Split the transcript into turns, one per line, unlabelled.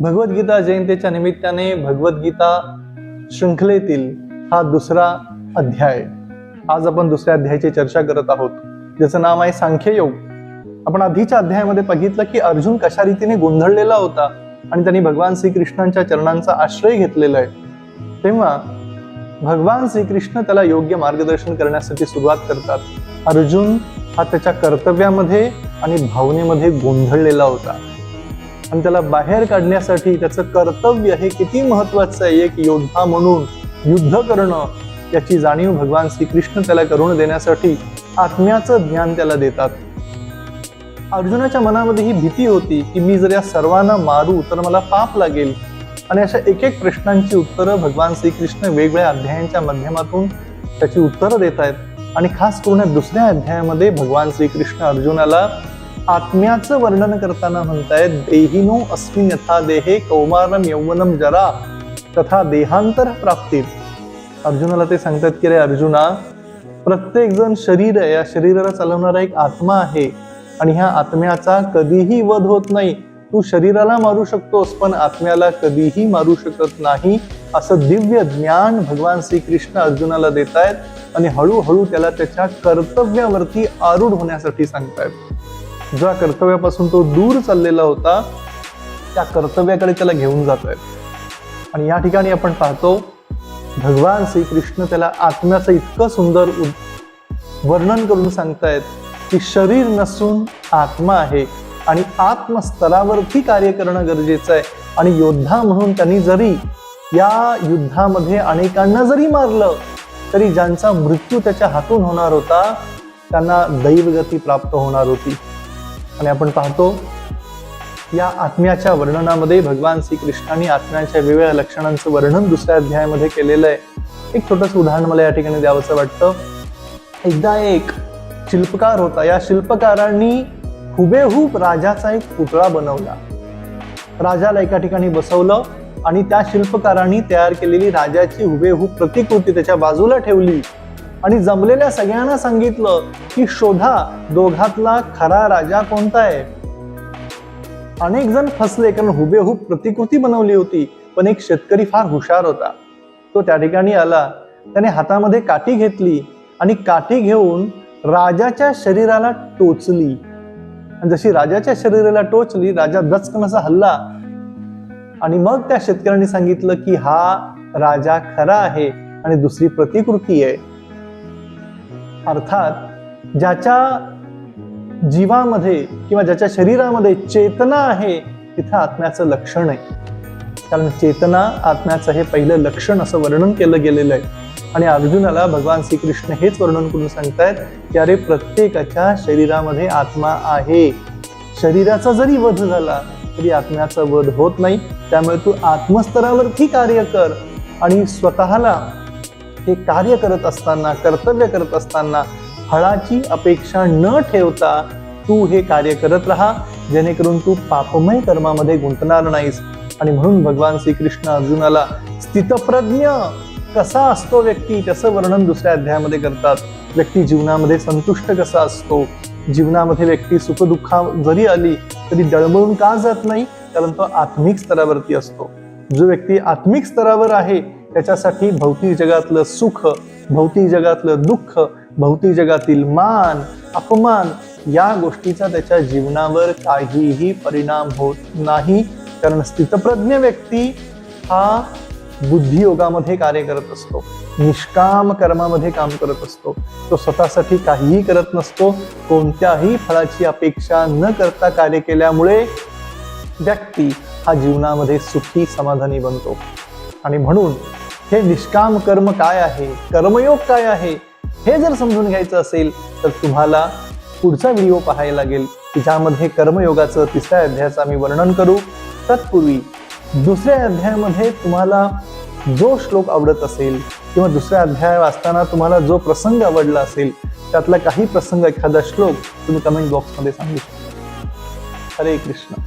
भगवद्गीता जयंतीच्या निमित्ताने भगवद्गीता शृंखलेतील हा दुसरा अध्याय. आज आपण दुसऱ्या अध्यायाची चर्चा करत आहोत. ज्याचं नाव आहे सांख्ययोग. आपण आधीच्या अध्यायामध्ये बघितलं की अर्जुन कशा रीतीने गोंधळलेला होता आणि त्यांनी भगवान श्रीकृष्णांच्या चरणांचा आश्रय घेतलेला आहे. तेव्हा भगवान श्रीकृष्ण त्याला योग्य मार्गदर्शन करण्यासाठी सुरुवात करतात. अर्जुन हा त्याच्या कर्तव्यामध्ये आणि भावनेमध्ये गोंधळलेला होता. आणि त्याला बाहेर काढण्यासाठी त्याचं कर्तव्य हे किती महत्वाचं आहे एक योद्धा म्हणून युद्ध करणं याची जाणीव भगवान श्रीकृष्ण त्याला करून देण्यासाठी आत्म्याचं ज्ञान त्याला देतात. अर्जुनाच्या मनामध्ये ही भीती होती की मी जर या सर्वांना मारू तर मला पाप लागेल. आणि अशा एक एक प्रश्नांची उत्तरं भगवान श्रीकृष्ण वेगवेगळ्या अध्यायांच्या माध्यमातून त्याची उत्तरं देत आहेत आणि खास करून या दुसऱ्या अध्यायामध्ये भगवान श्रीकृष्ण अर्जुनाला आत्म्याचं वर्णन करताना म्हणतायत देहिनो अस्मिन यथा देहे कौमारम यौवनम जरा तथा देहांतर प्राप्तीत अर्जुनाला ते सांगतात की रे अर्जुना प्रत्येक जण शरीर आहे या शरीराला चालवणारा एक आत्मा आहे आणि ह्या आत्म्याचा कधीही वध होत नाही. तू शरीराला मारू शकतोस पण आत्म्याला कधीही मारू शकत नाही. असं दिव्य ज्ञान भगवान श्रीकृष्ण अर्जुनाला देत आहेत आणि हळूहळू त्याला त्याच्या कर्तव्यावरती आरूढ होण्यासाठी सांगतायत. ज्या कर्तव्यापासून तो दूर चाललेला होता त्या कर्तव्याकडे त्याला घेऊन जात आणि या ठिकाणी आपण पाहतो भगवान श्रीकृष्ण त्याला आत्म्याचं इतकं सुंदर वर्णन करून सांगतायत की शरीर नसून आत्मा आहे आणि आत्मस्तरावरती कार्य करणं गरजेचं आहे. आणि योद्धा म्हणून त्यांनी जरी या युद्धामध्ये अनेकांना जरी मारलं तरी ज्यांचा मृत्यू त्याच्या हातून होणार होता त्यांना दैवगती प्राप्त होणार होती. आणि आपण पाहतो या आत्म्याच्या वर्णनामध्ये भगवान श्रीकृष्णाने आत्म्याच्या वेगवेगळ्या लक्षणांचं वर्णन दुसऱ्या अध्यायामध्ये केलेलं आहे. एक छोटस उदाहरण मला या ठिकाणी द्यावंसं वाटतं. एकदा एक शिल्पकार होता. या शिल्पकारांनी हुबेहूब राजाचा एक पुतळा बनवला. राजाला एका ठिकाणी बसवलं आणि त्या शिल्पकारांनी तयार केलेली राजाची हुबेहूब प्रतिकृती त्याच्या बाजूला ठेवली. आणि जमलेल्या सगळ्यांना सांगितलं की शोधा दोघातला खरा राजा कोणता आहे? अनेक जण फसले कारण हुबेहूब प्रतिकृती बनवली होती पण एक शेतकरी फार हुशार होता. तो त्या ठिकाणी आला त्याने हातामध्ये काठी घेतली आणि काठी घेऊन राजाच्या शरीराला टोचली. आणि जशी राजाच्या शरीराला टोचली राजा दचकन असा हल्ला. आणि मग त्या शेतकऱ्यांनी सांगितलं की हा राजा खरा आहे आणि दुसरी प्रतिकृती आहे. अर्थात ज्याच्या जीवामध्ये किंवा ज्याच्या शरीरामध्ये चेतना आहे तिथं आत्म्याचं लक्षण आहे. कारण चेतना आत्म्याचं हे पहिलं लक्षण असं वर्णन केलं गेलेलं आहे. आणि अर्जुनाला भगवान श्रीकृष्ण हेच वर्णन करून सांगतायत की अरे प्रत्येकाच्या शरीरामध्ये आत्मा आहे. शरीराचा जरी वध झाला तरी आत्म्याचा वध होत नाही. त्यामुळे तू आत्मस्तरावरती कार्य कर आणि स्वतःला हे कार्य करत असताना कर्तव्य करत असताना फळाची अपेक्षा न ठेवता तू हे कार्य करत राहा. जेणेकरून तू पापमय कर्मामध्ये गुंतणार नाहीस. आणि म्हणून भगवान श्रीकृष्ण अर्जुनाला स्थितप्रज्ञ कसा असतो व्यक्ती? त्याचं वर्णन दुसऱ्या अध्यायामध्ये करतात. व्यक्ती जीवनामध्ये संतुष्ट कसा असतो? जीवनामध्ये व्यक्ती सुखदुःखा जरी आली तरी दळमळून का जात नाही? कारण तो आत्मिक स्तरावरती असतो. जो व्यक्ती आत्मिक स्तरावर आहे त्याच्यासाठी भौतिक जगातलं सुख भौतिक जगातलं दुःख भौतिक जगातील मान अपमान या गोष्टीचा त्याच्या जीवनावर काहीही परिणाम होत नाही. कारण स्थितप्रज्ञ व्यक्ती हा बुद्धियोगामध्ये कार्य करत असतो. निष्काम कर्मामध्ये काम करत असतो. तो स्वतःसाठी काहीही करत नसतो. कोणत्याही फळाची अपेक्षा न करता कार्य केल्यामुळे व्यक्ती हा जीवनामध्ये सुखी समाधानी बनतो. आणि म्हणून हे निष्काम कर्म काय आहे? कर्मयोग काय आहे? हे जर समजून घ्यायचं असेल तर तुम्हाला पुढचा व्हिडिओ पाहायला लागेल की ज्यामध्ये कर्मयोगाचं तिसऱ्या अध्यायाचं आम्ही वर्णन करू. तत्पूर्वी दुसऱ्या अध्यायामध्ये तुम्हाला जो श्लोक आवडत असेल किंवा दुसऱ्या अध्याय वाचताना तुम्हाला जो प्रसंग आवडला असेल त्यातला काही प्रसंग एखादा श्लोक तुम्ही कमेंट बॉक्समध्ये सांगू शकता. हरे कृष्ण.